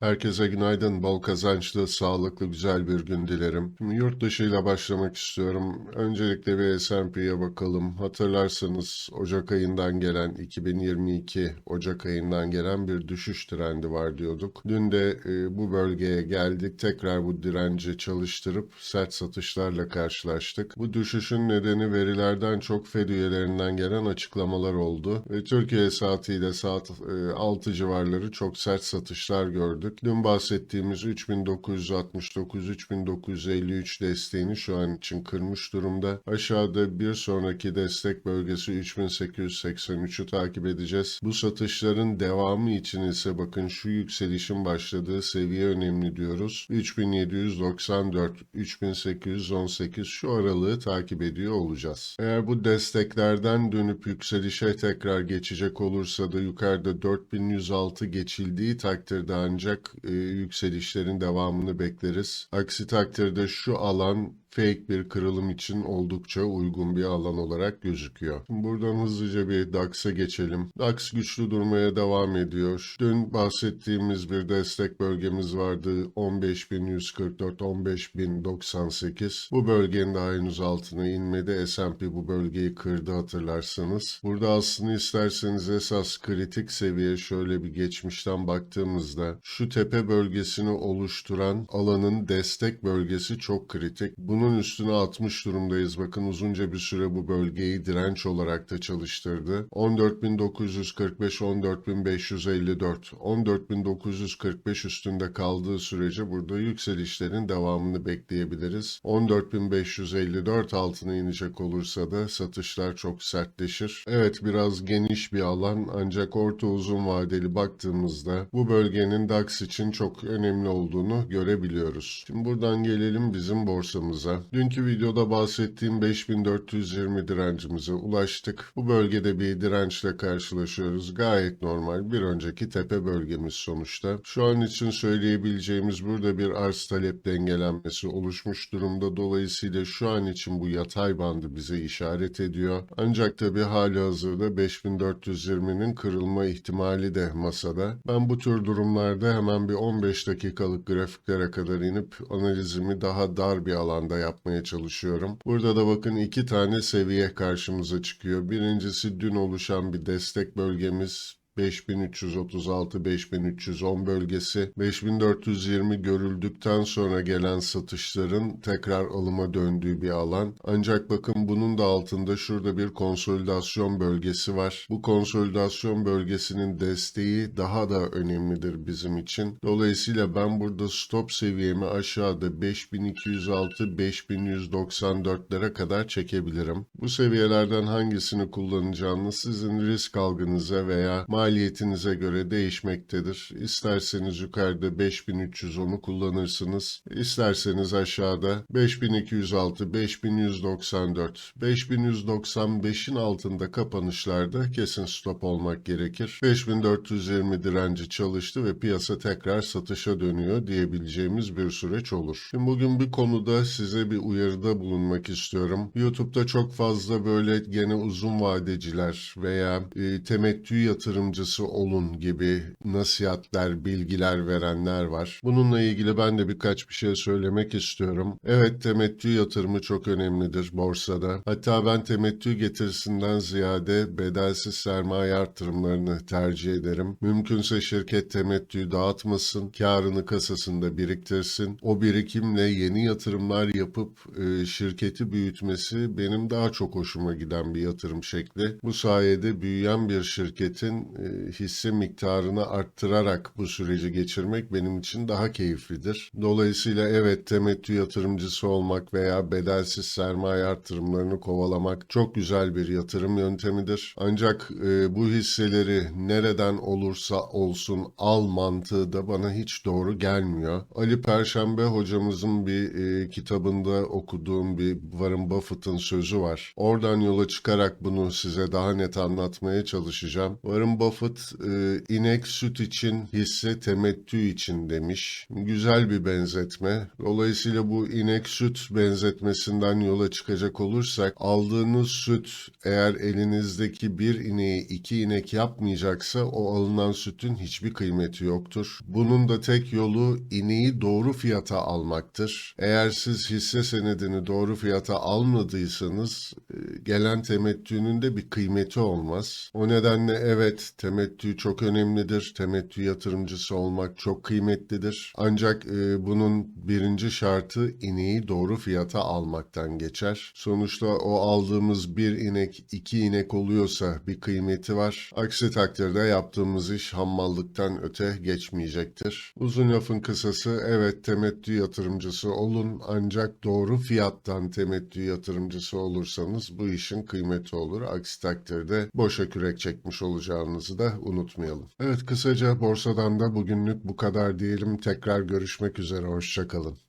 Herkese günaydın, bol kazançlı, sağlıklı, güzel bir gün dilerim. Şimdi yurt dışıyla başlamak istiyorum. Öncelikle bir S&P'ye bakalım. Hatırlarsanız Ocak ayından gelen, 2022 Ocak ayından gelen bir düşüş trendi var diyorduk. Dün de e, bu bölgeye geldik. Tekrar bu direnci çalıştırıp sert satışlarla karşılaştık. Bu düşüşün nedeni verilerden çok Fed üyelerinden gelen açıklamalar oldu. Ve Türkiye saatiyle saat e, 6 civarları çok sert satışlar gördük. Dün bahsettiğimiz 3969-3953 desteğini şu an için kırmış durumda. Aşağıda bir sonraki destek bölgesi 3883'ü takip edeceğiz. Bu satışların devamı için ise bakın şu yükselişin başladığı seviye önemli diyoruz. 3794, 3818 şu aralığı takip ediyor olacağız. Eğer bu desteklerden dönüp yükselişe tekrar geçecek olursa da yukarıda 4106 geçildiği takdirde ancak e, yükselişlerin devamını bekleriz. Aksi takdirde şu alan fake bir kırılım için oldukça uygun bir alan olarak gözüküyor. Buradan hızlıca bir DAX'a geçelim. DAX güçlü durmaya devam ediyor. Dün bahsettiğimiz bir destek bölgemiz vardı. 15.144, 15.098. Bu bölgenin daha henüz altına inmedi. S&P bu bölgeyi kırdı hatırlarsanız. Burada aslında isterseniz esas kritik seviye şöyle bir geçmişten baktığımızda şu tepe bölgesini oluşturan alanın destek bölgesi çok kritik. Bunun üstüne atmış durumdayız. Bakın uzunca bir süre bu bölgeyi direnç olarak da çalıştırdı. 14.945, 14.554, 14.945 üstünde kaldığı sürece burada yükselişlerin devamını bekleyebiliriz. 14.554 altına inecek olursa da satışlar çok sertleşir. Evet biraz geniş bir alan ancak orta uzun vadeli baktığımızda bu bölgenin DAX için çok önemli olduğunu görebiliyoruz. Şimdi buradan gelelim bizim borsamıza. Dünkü videoda bahsettiğim 5420 direncimize ulaştık. Bu bölgede bir dirençle karşılaşıyoruz. Gayet normal. Bir önceki tepe bölgemiz sonuçta. Şu an için söyleyebileceğimiz burada bir arz talep dengelenmesi oluşmuş durumda. Dolayısıyla şu an için bu yatay bandı bize işaret ediyor. Ancak tabi hali hazırda 5420'nin kırılma ihtimali de masada. Ben bu tür durumlarda hemen bir 15 dakikalık grafiklere kadar inip analizimi daha dar bir alanda yapmaya çalışıyorum. Burada da bakın iki tane seviye karşımıza çıkıyor. Birincisi dün oluşan bir destek bölgemiz 5336-5310 bölgesi 5420 görüldükten sonra gelen satışların tekrar alıma döndüğü bir alan. Ancak bakın bunun da altında şurada bir konsolidasyon bölgesi var. Bu konsolidasyon bölgesinin desteği daha da önemlidir bizim için. Dolayısıyla ben burada stop seviyemi aşağıda 5206-5194'lere kadar çekebilirim. Bu seviyelerden hangisini kullanacağınız sizin risk algınıza veya maliyetinize göre değişmektedir. İsterseniz yukarıda 5310'u kullanırsınız. İsterseniz aşağıda 5206, 5194, 5195'in altında kapanışlarda kesin stop olmak gerekir. 5420 direnci çalıştı ve piyasa tekrar satışa dönüyor diyebileceğimiz bir süreç olur. Şimdi bugün bir konuda size bir uyarıda bulunmak istiyorum. YouTube'da çok fazla böyle gene uzun vadeciler veya e, temettü yatırımcısı olun gibi nasihatler, bilgiler verenler var. Bununla ilgili ben de birkaç bir şey söylemek istiyorum. Evet temettü yatırımı çok önemlidir borsada. Hatta ben temettü getirisinden ziyade bedelsiz sermaye artırımlarını tercih ederim. Mümkünse şirket temettüyü dağıtmasın, karını kasasında biriktirsin. O birikimle yeni yatırımlar yapıp e, şirketi büyütmesi benim daha çok hoşuma giden bir yatırım şekli. Bu sayede büyüyen bir şirketin e, hisse miktarını arttırarak bu süreci geçirmek benim için daha keyiflidir. Dolayısıyla evet temettü yatırımcısı olmak veya bedelsiz sermaye artırımlarını kovalamak çok güzel bir yatırım yöntemidir. Ancak e, bu hisseleri nereden olursa olsun al mantığı da bana hiç doğru gelmiyor. Ali Perşembe hocamızın bir e, kitabında okuduğum bir Warren Buffett'ın sözü var. Oradan yola çıkarak bunu size daha net anlatmaya çalışacağım. Warren Buffett Buffett e, inek süt için hisse temettü için demiş. Güzel bir benzetme. Dolayısıyla bu inek süt benzetmesinden yola çıkacak olursak aldığınız süt eğer elinizdeki bir ineği iki inek yapmayacaksa o alınan sütün hiçbir kıymeti yoktur. Bunun da tek yolu ineği doğru fiyata almaktır. Eğer siz hisse senedini doğru fiyata almadıysanız e, gelen temettünün de bir kıymeti olmaz. O nedenle evet temettü çok önemlidir. Temettü yatırımcısı olmak çok kıymetlidir. Ancak e, bunun birinci şartı ineği doğru fiyata almaktan geçer. Sonuçta o aldığımız bir inek iki inek oluyorsa bir kıymeti var. Aksi takdirde yaptığımız iş hammallıktan öte geçmeyecektir. Uzun lafın kısası evet temettü yatırımcısı olun ancak doğru fiyattan temettü yatırımcısı olursanız bu işin kıymeti olur. Aksi takdirde boşa kürek çekmiş olacağınızı da unutmayalım. Evet kısaca borsadan da bugünlük bu kadar diyelim. Tekrar görüşmek üzere. Hoşçakalın.